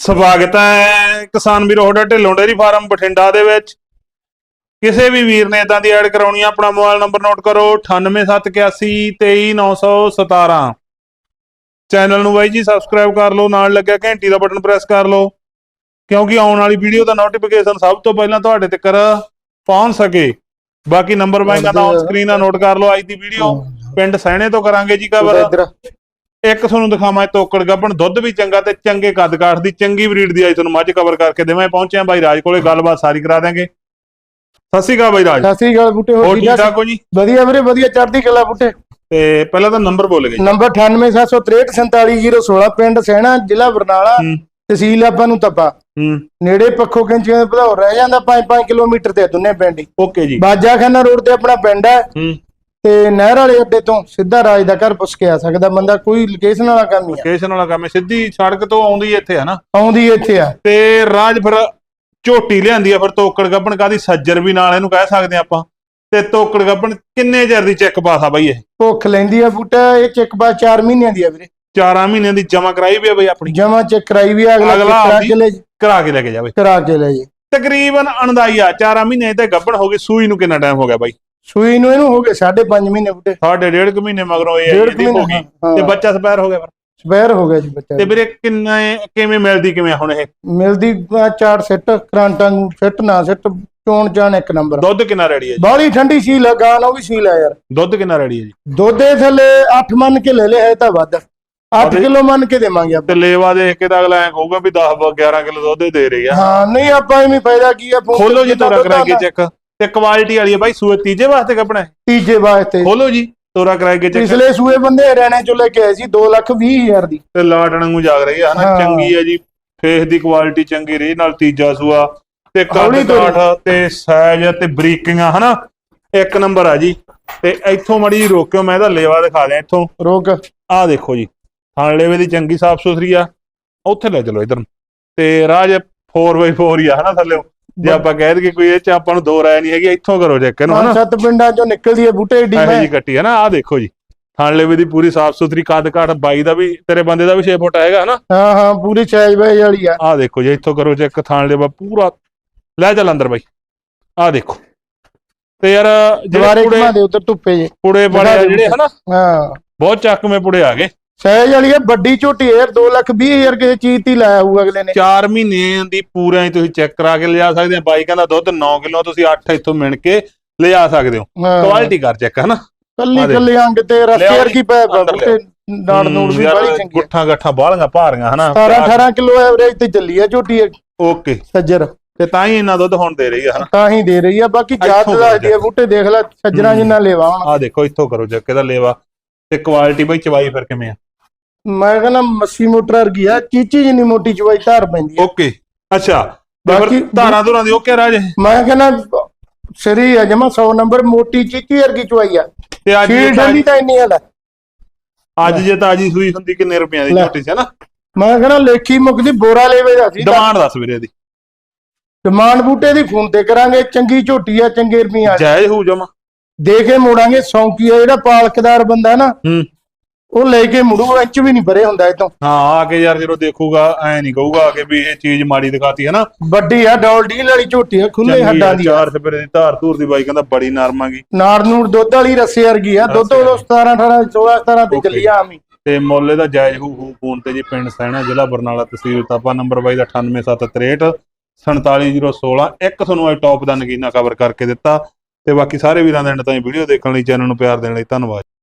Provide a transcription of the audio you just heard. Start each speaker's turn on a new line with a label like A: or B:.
A: ਸਵਾਗਤ ਹੈ ਕਿਸਾਨ ਵੀਰੋ ਤੁਹਾਡਾ ਢਿੱਲੋਂ ਡੇਅਰੀ ਫਾਰਮ ਬਠਿੰਡਾ ਦੇ ਵਿੱਚ। ਕਿਸੇ ਵੀ ਵੀਰ ਨੇ ਇਦਾਂ ਦੀ ਐਡ ਕਰਾਉਣੀ ਆ ਆਪਣਾ ਮੋਬਾਈਲ ਨੰਬਰ ਨੋਟ ਕਰੋ 9871823917 ਚੈਨਲ ਨੂੰ ਬਾਈ ਜੀ ਸਬਸਕ੍ਰਾਈਬ ਕਰ ਲਓ ਨਾਲ ਲੱਗਿਆ ਘੰਟੀ ਦਾ ਬਟਨ ਪ੍ਰੈਸ ਕਰ ਲਓ ਕਿਉਂਕਿ ਆਉਣ ਵਾਲੀ ਵੀਡੀਓ ਦਾ ਨੋਟੀਫਿਕੇਸ਼ਨ ਸਭ ਤੋਂ ਪਹਿਲਾਂ ਤੁਹਾਡੇ ਤੱਕ ਪਹੁੰਚ ਸਕੇ। ਬਾਕੀ ਨੰਬਰ ਬਾਈਂਗਾ ਦਾ ਔਨ ਸਕਰੀਨ ਆ ਨੋਟ ਕਰ ਲਓ ਅੱਜ ਦੀ ਵੀਡੀਓ ਪਿੰਡ ਸਹਿਣੇ ਤੋਂ ਕਰਾਂਗੇ ਜੀ ਕਵਰ ਇੱਕ ਤੁਹਾਨੂੰ ਦਿਖਾਵਾਂ ਇਹ ਤੋਕੜ ਗੱਬਣ ਦੁੱਧ ਵੀ ਚੰਗਾ ਤੇ ਚੰਗੇ ਕੱਦ ਕਾਠ ਦੀ ਚੰਗੀ ਬਰੀਡ ਦੀ ਅੱਜ ਤੁਹਾਨੂੰ ਮੱਝ ਕਵਰ ਕਰਕੇ ਦੇਵਾਂ ਪਹੁੰਚਿਆ ਬਾਈ ਰਾਜ ਕੋਲੇ ਗੱਲਬਾਤ ਸਾਰੀ ਕਰਾ ਦਾਂਗੇ ਸਤਿ ਸ਼੍ਰੀ ਅਕਾਲ ਬਾਈ ਰਾਜ।
B: ਸਤਿ ਸ੍ਰੀ ਅਕਾਲ ਬੂਟੇ
A: ਹੋਰ ਠੀਕ ਠਾਕ ਹੋ ਜੀ?
B: ਵਧੀਆ ਵੀਰੇ ਵਧੀਆ ਚੜ੍ਹਦੀ ਕਲਾ ਬੂਟੇ।
A: ਤੇ ਪਹਿਲਾਂ ਤਾਂ ਨੰਬਰ ਬੋਲ ਗਏ
B: ਨੰਬਰ 9876347016 ਪਿੰਡ ਸਹਿਣਾ ਜ਼ਿਲ੍ਹਾ ਬਰਨਾਲਾ ਤਹਿਸੀਲ ਆਪਾਂ ਨੂੰ ਤੱਪਾ। ਨੇੜੇ ਪੱਖੋ ਕਿੰਚੀਆਂ ਦੇ ਭਦੌਰ ਰਹਿ ਜਾਂਦਾ 5-5 ਕਿਲੋਮੀਟਰ ਤੇ ਦੋਨੇ ਪਿੰਡ
A: ਓਕੇ ਜੀ।
B: ਬਾਜਾਖਾਨਾ ਰੋਡ ਤੇ ਆਪਣਾ ਪਿੰਡ ਹੂੰ। ਤੇ ਨਹਿਰ ਵਾਲੇ ਅੱਡੇ ਤੋਂ ਸਿੱਧਾ ਰਾਜ ਦਾ ਘਰ ਪੁੱਛ ਕੇ ਆ ਸਕਦਾ। ਬੰਦਾ ਕੋਈ ਲੋਕੇਸ਼ਨ ਵਾਲਾ ਕੰਮ ਨਹੀਂ ਆ।
A: ਲੋਕੇਸ਼ਨ ਵਾਲਾ ਕੰਮ ਹੈ। ਸਿੱਧੀ ਸੜਕ ਤੋਂ ਆਉਂਦੀ ਇੱਥੇ ਹੈ ਨਾ
B: ਆਉਂਦੀ ਇੱਥੇ ਆ।
A: ਤੇ ਰਾਜ ਫਿਰ ਝੋਟੀ ਲਿਆਂਦੀ ਆ ਫਿਰ ਤੋਕੜ ਗੱਬਣ ਕਾਦੀ ਸੱਜਰ ਵੀ ਨਾਲ ਇਹਨੂੰ ਕਹਿ ਸਕਦੇ ਆ ਆਪਾਂ। ਤੇ ਤੋਕੜ ਗੱਬਣ ਕਿੰਨੇ ਚਿਰ ਦੀ ਚੈੱਕ ਪਾਸ ਆ ਬਾਈ ਇਹ?
B: ਭੁੱਖ ਲੈਂਦੀ ਆ ਬੂਟਾ ਇਹ ਚੈੱਕ ਬਾ 4 ਮਹੀਨਿਆਂ ਦੀ ਆ ਵੀਰੇ।
A: 4 ਮਹੀਨਿਆਂ ਦੀ ਜਮਾ ਕਰਾਈ ਵੀ ਆ ਬਾਈ ਆਪਣੀ?
B: ਜਮਾ ਚੈੱਕ ਕਰਾਈ ਵੀ ਆ, ਅਗਲਾ
A: ਅਗਲਾ
B: check ਕਰਾ
A: ਆਪਦੀ-
B: ਕੇ ਲੈ
A: ਕਰਾ ਕੇ ਲੈ ਕੇ ਜਾਵੇ।
B: ਕਰਾ ਕੇ ਲੈ ਜੀ।
A: ਤਕਰੀਬਨ ਅੰਦਾਜ਼ਾ 4 ਮਹੀਨੇ ਤੇ ਗੱਬਣ ਹੋ ਗਈ ਸੂਈ ਨੂੰ ਕਿੰਨਾ ਟਾਈਮ ਹੋ ਗਿਆ ਬਾਈ?
B: ਸੂਈ ਨੂੰ ਇਹਨੂੰ ਹੋ ਗਏ 5.5 ਮਹੀਨੇ ਬੂਟੇ।
A: ਸਾਡੇ ਡੇਢ ਕੁ ਮਹੀਨੇ ਮਗਰੋਂ ਇਹ
B: ਡੇਢ
A: ਇਹਦੀ
B: ਮਹੀਨੇ
A: ਹੋ ਗਈ।
B: ਹਾਂ।
A: ਤੇ ਬੱਚਾ ਸਪੈਰ ਹੋ ਗਿਆ ਫਿਰ?
B: ਸਪੈਰ ਹੋ ਗਿਆ ਜੀ ਬੱਚਾ
A: ਤੇ ਵੀਰੇ ਕਿੰਨੇ ਕਿਵੇਂ ਮਿਲਦੀ ਕਿਵੇਂ ਆ ਹੁਣ ਇਹ?
B: ਮਿਲਦੀ ਚਾਰ ਸੈੱਟ ਕਰਾਂਟਾਂ ਨੂੰ ਫਿੱਟ ਨਾ ਸੈੱਟ ਚੋਣ ਚਾਣ ਇੱਕ ਨੰਬਰ।
A: ਦੁੱਧ ਕਿੰਨਾ ਰੈਡੀ ਹੈ ਜੀ?
B: ਬਾਹਲੀ ਠੰਡੀ ਸੀ ਲਗਾਨ ਉਹ ਵੀ ਸੀ ਲੈ ਯਾਰ।
A: ਦੁੱਧ ਕਿੰਨਾ ਰੈਡੀ ਹੈ ਜੀ?
B: ਦੁੱਧ ਦੇ ਥੱਲੇ 8 ਮੰਨ ਕੇ ਲੈ ਲੈ ਹੈ ਤਾਂ ਵੱਧ। 8
A: ਅਰੇ।
B: ਕਿਲੋ ਮੰਨ ਕੇ ਦੇਵਾਂਗੇ ਆਪਾਂ।
A: ਤੇ ਲੇਵਾ ਦੇਖ ਕੇ ਤਾਂ ਅਗਲਾ ਐ ਕਹੂਗਾ ਵੀ 10 11 ਕਿਲੋ ਦੁੱਧ ਦੇ ਰਹੀ। ਆ
B: ਹਾਂ ਨਹੀਂ ਆਪਾਂ ਐਵੇਂ ਫਾਇਦਾ ਕੀ ਆ ਫੋਨ
A: ਖੋਲੋ ਜੀ
B: ਜਿੱਦਾਂ
A: ਤੋਰਾ
B: ਦੁੱਧ
A: ਕਰਾ ਕੇ
B: ਆਉਂਦਾ,
A: ਚੈੱਕ। ਤੇ ਕੁਆਲਿਟੀ ਵਾਲੀ ਹੈ ਬਾਈ ਸੂਏ ਤੀਜੇ ਵਾਸਤੇ ਕੱਪਣਾ ਹੈ?
B: ਤੀਜੇ ਵਾਸਤੇ।
A: ਖੋਲੋ ਜੀ ਤੋਰਾ ਕਰਾ ਕੇ ਚੈੱਕ
B: ਪਿਛਲੇ ਸੂਏ ਬੰਦੇ ਹਰਿਆਣੇ ਚੋਂ ਲੈ ਕੇ ਆਏ ਸੀ 2 ਲੱਖ 20 ਹਜ਼ਾਰ ਦੀ।
A: ਤੇ ਲਾਟ ਵਾਂਗੂ ਜਾਗ ਰਹੀ ਆ ਹਨਾ?
B: ਹਾਂ।
A: ਚੰਗੀ ਹੈ ਜੀ ਫੇਸ ਦੀ ਕੁਆਲਿਟੀ ਚੰਗੀ ਰਹੀ ਨਾਲ ਤੀਜਾ ਸੂਆ। ਤੇ
B: ਹੌਲੀ ਤੋਰੀ।
A: ਕਾਠ ਤੇ ਸਾਈਜ਼ ਤੇ ਬਰੀਕਿੰਗਾਂ ਹਨਾ? ਇੱਕ ਨੰਬਰ ਆ ਜੀ। ਤੇ ਇੱਥੋਂ ਮੜੀ ਰੋਕਿਓ ਮੈਂ ਇਹਦਾ ਲੇਵਾ ਦਿਖਾ ਦਿਆਂ ਇੱਥੋਂ।
B: ਰੋਕ।
A: ਆਹ ਦੇਖੋ ਜੀ ਥਣ ਲੇਵੇ ਦੀ ਚੰਗੀ ਸਾਫ਼ ਸੁਥਰੀ ਆ। ਉੱਥੇ ਲੈ ਚਲੋ ਇਧਰ ਨੂੰ। ਤੇ ਰਾਜ 4x4 ਹੀ ਆ ਹਨਾ ਥੱਲੇ? ਜੇ ਆਪਾਂ ਕਹਿ ਦਈਏ ਕੋਈ ਇਹ ਚ ਆਪਾਂ ਨੂੰ ਦੋ ਰਾਇ ਨਹੀਂ ਹੈਗੀ ਇੱਥੋਂ ਕਰੋ ਚੈੱਕ ਇਹਨੂੰ ਹਨਾ?
B: ਸੱਤ ਪਿੰਡਾਂ ਚੋਂ ਨਿਕਲਦੀ ਹੈ ਬੂਟੇ ਏਡੀ
A: ਇਹੋ
B: ਮੈਂ
A: ਜੀ ਕੱਟੀ ਹੈ ਨਾ ਆਹ ਦੇਖੋ ਜੀ। ਥਣ ਲੇਵੇ ਦੀ ਪੂਰੀ ਸਾਫ਼ ਸੁਥਰੀ ਕੱਦ ਕਾਠ ਬਾਈ ਦਾ ਵੀ ਤੇਰੇ ਬੰਦੇ ਦਾ ਵੀ 6 ਫੁੱਟ ਹੈਗਾ ਹਨਾ?
B: ਹਾਂ ਹਾਂ ਪੂਰੀ ਸਾਈਜ਼ ਬਾਈ ਵਾਲੀ ਆ।
A: ਆਹ ਦੇਖੋ ਜੀ ਇੱਥੋਂ ਕਰੋ ਚੈੱਕ ਥਣ ਲੇਵਾ ਪੂਰਾ ਲੈ ਚੱਲ ਅੰਦਰ ਬਾਈ। ਆਹ ਦੇਖੋ। ਤੇ ਯਾਰ
B: ਦੁਬਾਰੇ
A: ਜਿਹੜੇ
B: ਘੁਮਾ
A: ਪੁੜੇ
B: ਦੇ ਉੱਧਰ ਧੁੱਪੇ ਜੇ।
A: ਪੁੜੇ ਬੜੇ ਆ
B: ਦਿਖਾ ਦੇ
A: ਜਿਹੜੇ ਹਨਾ?
B: ਹਾਂ।
A: ਬਹੁਤ ਚੱਕਵੇਂ ਪੁੜੇ ਆ ਗਏ।
B: ਸਾਈਜ਼ ਵਾਲੀ ਹੈ ਵੱਡੀ ਝੋਟੀ ਹੈ ਯਾਰ 2 ਲੱਖ 20 ਹਜ਼ਾਰ ਕਿਸੇ ਚੀਜ਼ ਤੇ ਹੀ ਲਾਇਆ ਹੋਊ ਅਗਲੇ ਨੇ।
A: 4 ਮਹੀਨੇ ਦੀ ਪੂਰਾ ਹੀ ਤੁਸੀਂ ਚੈੱਕ ਕਰਾ ਕੇ ਲਿਜਾ ਸਕਦੇ ਆ ਬਾਈ ਕਹਿੰਦਾ ਦੁੱਧ 9 ਕਿਲੋ ਤੁਸੀਂ 8 ਇੱਥੋਂ ਮਿਣ ਕੇ ਲਿਜਾ ਸਕਦੇ ਹੋ।
B: ਹਾਂ।
A: ਕੁਆਲਿਟੀ ਕਰ ਚੈੱਕ ਹਨਾ?
B: ਕੱਲੀ
A: ਆ।
B: ਕੱਲੀ ਅੰਗ ਤੇ ਰਸਤੇ
A: ਲਿਆਓ
B: ਵਰਗੀ ਪੈ
A: ਅੰਦਰ
B: ਬੂਟੇ ਨਾੜ ਨੂੜ ਵੀ ਬੜੀ ਚੰਗੀ
A: ਗੁੱਠਾਂ ਗੱਠਾਂ ਬਾਹਲੀਆਂ ਭਾਰੀਆਂ ਹਨਾ?
B: 17 18 ਕਿਲੋ ਐਵਰੇਜ ਤੇ ਚੱਲੀ ਹੈ ਝੋਟੀ ਇਹ।
A: ਓਕੇ।
B: ਸੱਜਰ।
A: ਤੇ ਤਾਂ ਹੀ ਇੰਨਾ ਦੁੱਧ ਹੁਣ ਦੇ ਰਹੀ ਆ ਹਨਾ?
B: ਤਾਂ ਹੀ ਦੇ ਰਹੀ ਆ ਬਾਕੀ ਜਾਤ
A: ਇੱਥੋਂ
B: ਦੱਸਦੀ ਹੈ ਬੂਟੇ ਦੇਖ ਲੈ ਸੱਜਣਾ ਜਿੰਨਾ ਲੈਵਾ ਹੁਣ।
A: ਆਹ ਦੇਖੋ ਇੱਥੋਂ ਕਰੋ ਚੈੱਕ ਇਹਦਾ ਲੇਵਾ। ਤੇ ਕੁਆਲਿਟੀ ਬਈ ਚਵਾਈ ਫਿਰ ਕਿਵੇਂ ਆ?
B: ਮੈਂ ਕਹਿੰਦਾ ਮੱਸੀ ਮੋਟਰ ਵਰਗੀ ਆ ਚੀਚੀ ਜਿੰਨੀ ਮੋਟੀ ਚਵਾਈ ਧਾਰ ਪੈਂਦੀ
A: ਓਕੇ। ਅੱਛਾ
B: ਬਾਕੀ
A: ਬਾਕੀ ਧਾਰਾਂ ਧੁਰਾਂ ਦੀ ਓਕੇ ਰਾਜ?
B: ਮੈਂ ਕਹਿੰਦਾ ਸਰੀ ਆ ਜਮਾ 100 ਨੰਬਰ ਮੋਟੀ ਚੀਚੀ ਵਰਗੀ ਚਵਾਈ ਆ।
A: ਤੇ ਅੱਜ ਜੇ ਤਾਂ-
B: ਠੰਡੀ ਤਾਂ ਇੰਨੀ ਆ ਲੈ।
A: ਅੱਜ ਜੇ ਤਾਜੀ ਸੂਈ ਹੁੰਦੀ ਕਿੰਨੇ ਰੁਪਈਆਂ ਦੀ
B: ਲੈ।
A: ਝੋਟੀ ਸੀ ਹਨਾ
B: ਮੈਂ ਕਹਿੰਦਾ ਲੇਖੀ ਮੁਕਦੀ ਬੋਰਾ ਲੈਵੇ ਦਾ ਸੀ।
A: ਡਿਮਾਂਡ ਦੱਸ ਵੀਰੇ ਦੀ
B: ਡਿਮਾਂਡ ਬੂਟੇ ਦੀ ਫੋਨ ਤੇ ਕਰਾਂਗੇ ਚੰਗੀ ਝੋਟੀ ਆ ਚੰਗੇ ਰੁਪਈਆ
A: ਜਾਇਜ਼ ਹੋਊ ਜਮਾ।
B: ਦੇ ਕੇ ਮੋੜਾਂਗੇ ਸੌਂਕੀ ਆ ਜਿਹੜਾ ਪਾਲਕਦਾਰ ਬੰਦਾ ਨਾ
A: ਹੂੰ।
B: ਉਹ ਲੈ ਕੇ ਮੁੜੂ ਇੰਚ ਵੀ ਨਹੀਂ ਭਰੇ ਹੁੰਦਾ ਇਹ ਤੋਂ
A: ਹਾਂ ਆ ਕੇ ਯਾਰ ਜਦੋਂ ਦੇਖੂਗਾ ਐ ਨਹੀਂ ਕਹੂਗਾ ਆ ਕੇ ਵੀ ਇਹ ਚੀਜ਼ ਮਾੜੀ ਦਿਖਾਤੀ ਹੈ ਨਾ
B: ਵੱਡੀ ਆ ਡੋਲ ਡੀਲ ਵਾਲੀ ਝੋਟੀ ਆ ਖੁੱਲੇ ਹੱਡਾਂ ਦੀ।
A: ਚਾਰ ਸਪਰੇ ਦੀ ਧਾਰ ਧੂਰ ਦੀ ਬਾਈ ਕਹਿੰਦਾ ਬੜੀ ਨਰਮ ਆਗੀ
B: ਨਾੜ ਨੂੜ ਦੁੱਧ ਵਾਲੀ ਰੱਸੇ ਵਰਗੀ ਆ ਦੁੱਧ ਉਦੋਂ 17 18 16 17 ਤੇ ਚੱਲੀ ਆ ਆਮੀ।
A: ਤੇ ਮੁੱਲ ਇਹਦਾ ਜਾਇਜ਼ ਹੋਊ ਹੋਊ ਫੋਨ ਤੇ ਜੀ ਪਿੰਡ ਸੈਣਾ ਜ਼ਿਲ੍ਹਾ ਬਰਨਾਲਾ ਤਹਿਸੀਲ ਤਾਪਾ ਨੰਬਰ ਬਾਈ ਦਾ 98763 47016 ਇੱਕ ਤੁਹਾਨੂੰ ਅੱਜ ਟੌਪ ਦਾ ਨਗੀਨਾ ਕਵਰ ਕਰਕੇ ਦਿੱਤਾ। ਤੇ ਬਾਕੀ ਸਾਰੇ ਵੀਰਾਂ ਦੇ ਐਂਡ ਤਾਈਂ ਵੀਡੀਓ ਦੇਖਣ ਲਈ ਚੈਨਲ ਨੂੰ ਪਿਆਰ ਦੇਣ ਲਈ ਧੰਨਵਾਦ।